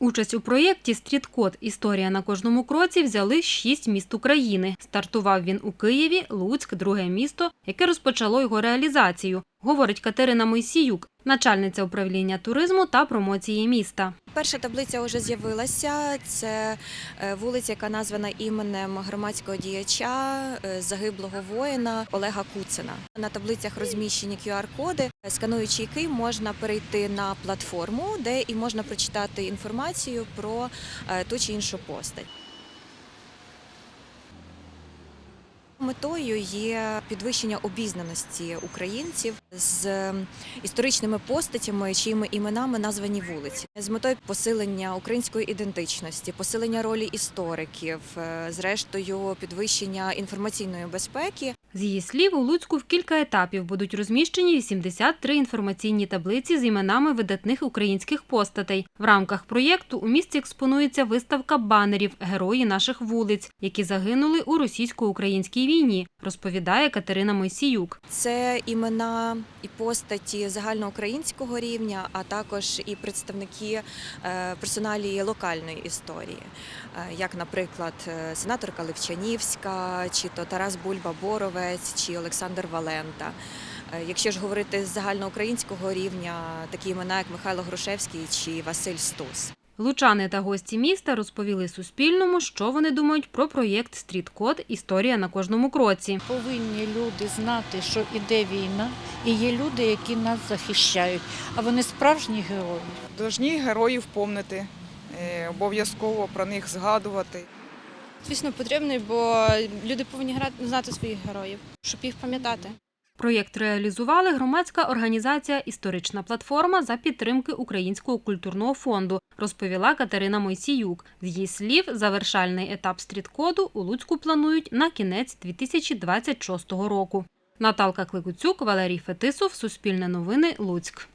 Участь у проєкті Стріткод Історія на кожному кроці взяли шість міст України. Стартував він у Києві, Луцьк, друге місто, яке розпочало його реалізацію, говорить Катерина Мойсіюк, начальниця управління туризму та промоції міста. Перша таблиця вже з'явилася. Це е, вулиця, яка названа іменем громадського діяча е, загиблого воїна Олега Куцина. На таблицях розміщені QR-коди, скануючи який можна перейти на платформу, де і можна прочитати інформацію про е, ту чи іншу постать. Метою є підвищення обізнаності українців з ем, історичними постатями, чиїми іменами названі вулиці, з метою посилення української ідентичності, посилення ролі істориків, е, зрештою підвищення інформаційної безпеки. З її слів, у Луцьку в кілька етапів будуть розміщені 83 інформаційні таблиці з іменами видатних українських постатей. В рамках проєкту у місті експонується виставка банерів Герої наших вулиць, які загинули у російсько-українській війні, розповідає Катерина Мойсіюк. Це імена і постаті загальноукраїнського рівня, а також і представники е, персоналії локальної історії, Е, як, наприклад, е, сенаторка Левчанівська, чи то Тарас Бульба Боровець, чи Олександр Валента. Е, Якщо ж говорити з загальноукраїнського рівня, такі імена, як Михайло Грушевський чи Василь Стус. Лучани та гості міста розповіли Суспільному, що вони думають про проєкт Стріткод Історія на кожному кроці. Повинні люди знати, що іде війна, і є люди, які нас захищають, а вони справжні герої. Должні героїв помнити, е, обов'язково про них згадувати. Звісно, потрібний, бо люди повинні знати своїх героїв, щоб їх пам'ятати. Проєкт реалізували громадська організація Історична платформа за підтримки Українського культурного фонду, розповіла Катерина Мойсіюк. З її слів, завершальний етап стріткоду у Луцьку планують на кінець 2026 року. Наталка Кликуцюк, Валерій Фетисов, Суспільне новини, Луцьк.